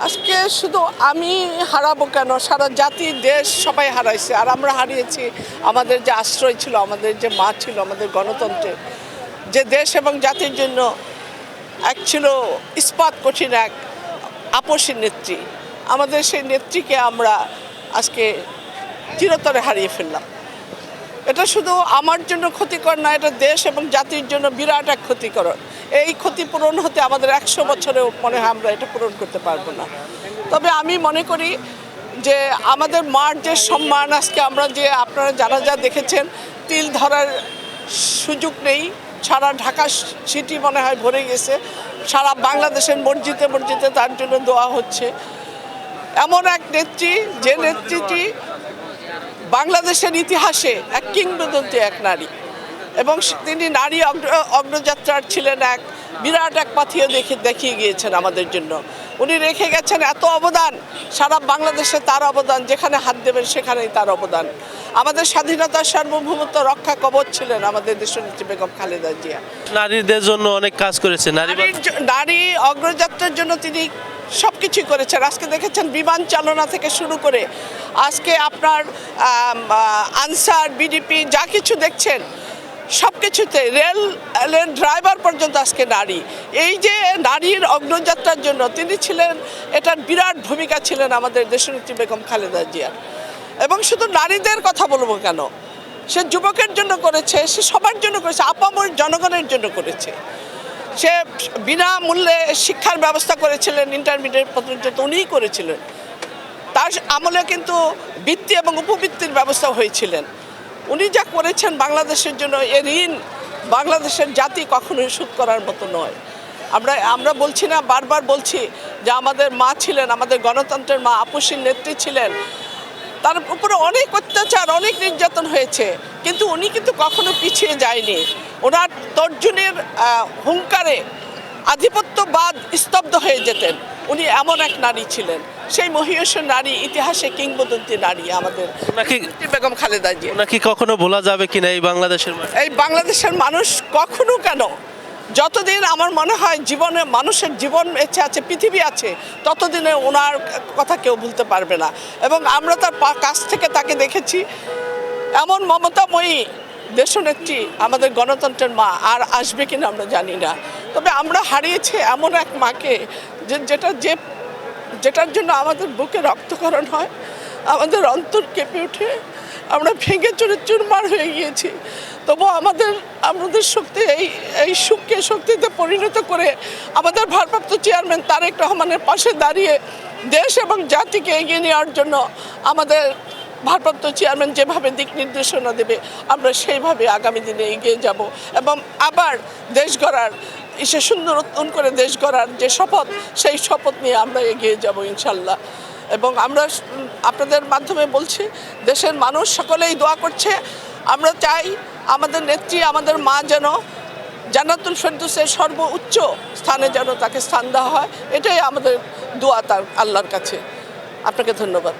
আজকে শুধু আমি হারাবো কেন? সারা জাতি, দেশ সবাই হারাইছে। আর আমরা হারিয়েছি। আমাদের যে আশ্রয় ছিল, আমাদের যে মা ছিল, আমাদের গণতন্ত্রের। যে দেশ এবং জাতির জন্য এক ছিল ইস্পাত কঠিন এক আপসী নেত্রী। আমাদের সেই নেত্রীকে আমরা আজকে চিরতরে হারিয়ে ফেললাম। এটা শুধু আমার জন্য ক্ষতিকর না, এটা দেশ এবং জাতির জন্য বিরাট এক ক্ষতিকর। এই ক্ষতি পূরণ হতে আমাদের একশো বছরেও মনে হয় আমরা এটা পূরণ করতে পারব না। তবে আমি মনে করি যে আমাদের মার যে সম্মান, আজকে আমরা যে আপনারা যারা যা দেখেছেন, তিল ধরার সুযোগ নেই। সারা ঢাকা সিটি মনে হয় ভরে গেছে। সারা বাংলাদেশের মসজিদে মসজিদে তার জন্য দোয়া হচ্ছে। এমন এক নেত্রী, যে নেত্রীটি বাংলাদেশের ইতিহাসে এক কিংবদন্তি এক নারী। এবং তিনি নারী অগ্র অগ্রযাত্রার ছিলেন এক বিরাট এক পাথিও দেখে দেখিয়ে গিয়েছেন আমাদের জন্য। উনি রেখে গেছেন এত অবদান। সারা বাংলাদেশে তার অবদান যেখানে হাত দেবেন সেখানেই তার অবদান। আমাদের স্বাধীনতার সার্বভৌমত্ব রক্ষা কবচ ছিলেন আমাদের দেশের দেশনেত্রী বেগম খালেদা জিয়া। নারীদের জন্য অনেক কাজ করেছে নারী নারী অগ্রযাত্রার জন্য তিনি সব কিছুই করেছেন। আজকে দেখেছেন বিমান চালনা থেকে শুরু করে আজকে আপনার আনসার বিডিপি যা কিছু দেখছেন সব কিছুতে রেল ড্রাইভার পর্যন্ত আজকে নারী। এই যে নারীর অগ্রযাত্রার জন্য তিনি ছিলেন এটার বিরাট ভূমিকা ছিলেন আমাদের দেশনেত্রী বেগম খালেদা জিয়ার। এবং শুধু নারীদের কথা বলব কেন? সে যুবকের জন্য করেছে, সে সবার জন্য করেছে, আপামর জনগণের জন্য করেছে। সে বিনামূল্যে শিক্ষার ব্যবস্থা করেছিলেন ইন্টারমিডিয়েট পর্যন্ত উনিই করেছিলেন। তার আমলে কিন্তু বৃত্তি এবং উপবৃত্তির ব্যবস্থা হয়েছিলেন। উনি যা করেছেন বাংলাদেশের জন্য, এ ঋণ বাংলাদেশের জাতি কখনোই শোধ করার মতো নয়। আমরা আমরা বলছি না, বারবার বলছি যে আমাদের মা ছিলেন, আমাদের গণতন্ত্রের মা, আপসীর নেত্রী ছিলেন। তার উপরে অনেক অত্যাচার, অনেক নির্যাতন হয়েছে, কিন্তু উনি কিন্তু কখনো পিছিয়ে যায়নি। ওনার তর্জনের হুঙ্কারে আধিপত্যবাদ স্তব্ধ হয়ে যেতেন। উনি এমন এক নারী ছিলেন। সেই মহিষী নারী ইতিহাসে কিংবদন্তি নারী আমাদের। নাকি বেগম খালেদা জি নাকি কখনো ভোলা যাবে কিনা এই বাংলাদেশের এই বাংলাদেশের মানুষ কখনো কেন? যতদিন আমার মনে হয় জীবনে মানুষের জীবন বেঁচে আছে পৃথিবী আছে ততদিনে ওনার কথা কেউ ভুলতে পারবে না। এবং আমরা তার কাছ থেকে তাকে দেখেছি। এমন মমতাময়ী দেশনেত্রী আমাদের গণতন্ত্রের মা আর আসবে কিনা আমরা জানি না। তবে আমরা হারিয়েছি এমন এক মাকে যে যেটা যে যেটার জন্য আমাদের বুকে রক্তকরণ হয়, আমাদের অন্তর কেঁপে উঠে আমরা ভেঙে চুরে চুরমার হয়ে গিয়েছি। তবু আমাদের আমাদের শক্তি এই এই সুখকে শক্তিতে পরিণত করে আমাদের ভারপ্রাপ্ত চেয়ারম্যান তারেক রহমানের পাশে দাঁড়িয়ে দেশ এবং জাতিকে এগিয়ে নেওয়ার জন্য আমাদের ভারপ্রাপ্ত চেয়ারম্যান যেভাবে দিক নির্দেশনা দেবে, আমরা সেইভাবে আগামী দিনে এগিয়ে যাব। এবং আবার দেশ গড়ার সে সুন্দর উত্তন করে দেশ গড়ার যে শপথ, সেই শপথ নিয়ে আমরা এগিয়ে যাব ইনশাল্লাহ। এবং আমরা আপনাদের মাধ্যমে বলছি, দেশের মানুষ সকলেই দোয়া করছে, আমরা চাই আমাদের নেত্রী, আমাদের মা যেন জান্নাতুল ফেরদুসের সর্বোচ্চ স্থানে যেন তাকে স্থান দেওয়া হয়, এটাই আমাদের দোয়া তার আল্লাহর কাছে। আপনাকে ধন্যবাদ।